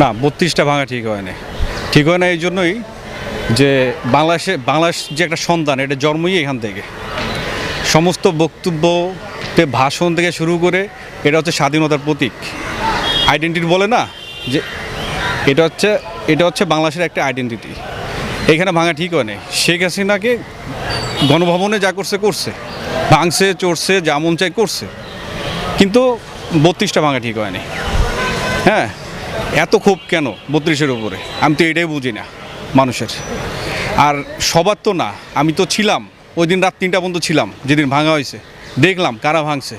না, বত্রিশটা ভাঙা ঠিক হয় না ঠিক হয় না এই জন্যই যে বাংলাদেশে বাংলাদেশ যে একটা সন্তান, এটা জন্মই এখান থেকে। সমস্ত বক্তব্য ভাষণ থেকে শুরু করে এটা হচ্ছে স্বাধীনতার প্রতীক। আইডেন্টিটি বলে না যে এটা হচ্ছে এটা হচ্ছে বাংলাদেশের একটা আইডেন্টিটি এখানে ভাঙা ঠিক হয় শেখ হাসিনাকে গণভবনে যা করছে করছে। ভাঙছে, চড়ছে, যা মন চাই করছে। কিন্তু বত্রিশটা ভাঙা ঠিক হয়নি। হ্যাঁ? এত ক্ষোভ কেন বত্রিশের উপরে? আমি তো এটাই বুঝি না মানুষের। আর সবার তো না, আমি তো ছিলাম ওই দিন রাত তিনটা পর্যন্ত ছিলাম, যেদিন ভাঙা হয়েছে। দেখলাম কারা ভাঙছে।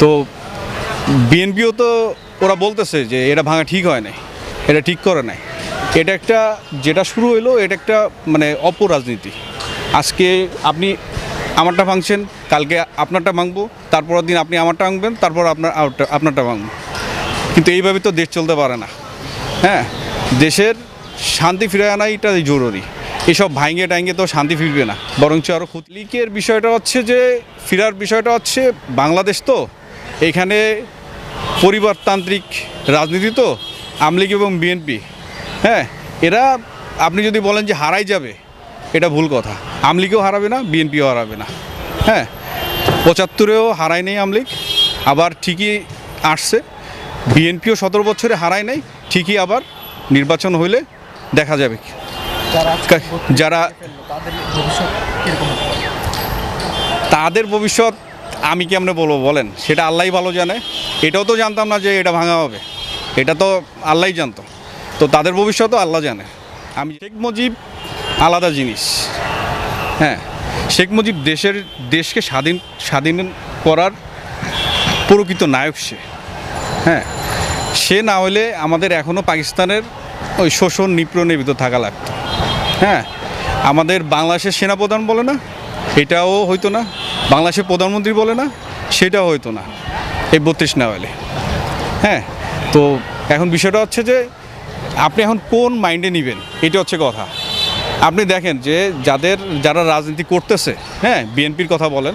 তো বিএনপিও তো ওরা বলতেছে যে এটা ভাঙা ঠিক হয় নাই, এটা ঠিক করে নাই। এটা একটা, যেটা শুরু হইল, এটা একটা মানে অপরাজনীতি। আজকে আপনি আমারটা ভাঙছেন, কালকে আপনারটা ভাঙবো, তারপরের দিন আপনি আমারটা ভাঙবেন, তারপর আপনার আপনারটা ভাঙবো। কিন্তু এইভাবে তো দেশ চলতে পারে না। হ্যাঁ দেশের শান্তি ফিরে আনাই এটা জরুরি। এসব ভাঙে টাইঙ্গে তো শান্তি ফিরবে না। বরঞ্চ আরও লিকের বিষয়টা হচ্ছে যে, ফিরার বিষয়টা হচ্ছে বাংলাদেশ তো, এখানে পরিবারতান্ত্রিক রাজনীতি তো আমলিগ এবং বিএনপি। হ্যাঁ এরা আপনি যদি বলেন যে হারাই যাবে, এটা ভুল কথা। আমলিগও হারাবে না, বিএনপিও হারাবে না। হ্যাঁ পঁচাত্তরেও হারায় নেই আমলিগ আবার ঠিকই আসছে। বিএনপিও সতেরো বছরে হারায় নাই ঠিকই আবার নির্বাচন হইলে দেখা যাবে যারা তাদের ভবিষ্যৎ? আমি কেমনে বলব বলেন? সেটা আল্লাহই ভালো জানে। এটাও তো জানতাম না যে এটা ভাঙা হবে। এটা তো আল্লাহই জানতো। তো তাদের ভবিষ্যৎও আল্লাহ জানে। আমি শেখ মুজিব আলাদা জিনিস। হ্যাঁ শেখ মুজিব দেশের দেশকে স্বাধীন স্বাধীন করার প্রকৃত নায়ক সে। হ্যাঁ সে না হলে আমাদের এখনও পাকিস্তানের ওই শোষণ নিপীড়নের ভিতর থাকা লাগতো। হ্যাঁ আমাদের বাংলাদেশের সেনাপ্রধান বলে না, এটাও হইতো না, বাংলাদেশের প্রধানমন্ত্রী বলে না, সেটাও হইতো না, এই বত্রিশ না হলে। হ্যাঁ তো এখন বিষয়টা হচ্ছে যে আপনি এখন কোন মাইন্ডে নেবেন, এটা হচ্ছে কথা। আপনি দেখেন যে যাদের, যারা রাজনীতি করতেছে হ্যাঁ বিএনপির কথা বলেন,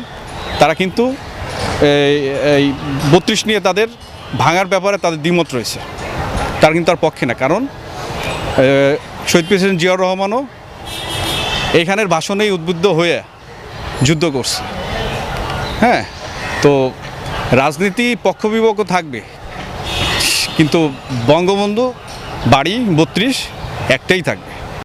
তারা কিন্তু এই বত্রিশ নিয়ে তাদের ভাঙার ব্যাপারে তাদের দ্বিমত রয়েছে। তার কিন্তু তার পক্ষে না। কারণ শহীদ প্রেসিডেন্ট জিয়াউর রহমানও এইখানের ভাষণেই উদ্বুদ্ধ হয়ে যুদ্ধ করছে। হ্যাঁ তো রাজনীতি পক্ষবিপক্ষ থাকবে। কিন্তু বঙ্গবন্ধু বাড়ি বত্রিশ একটাই থাকবে।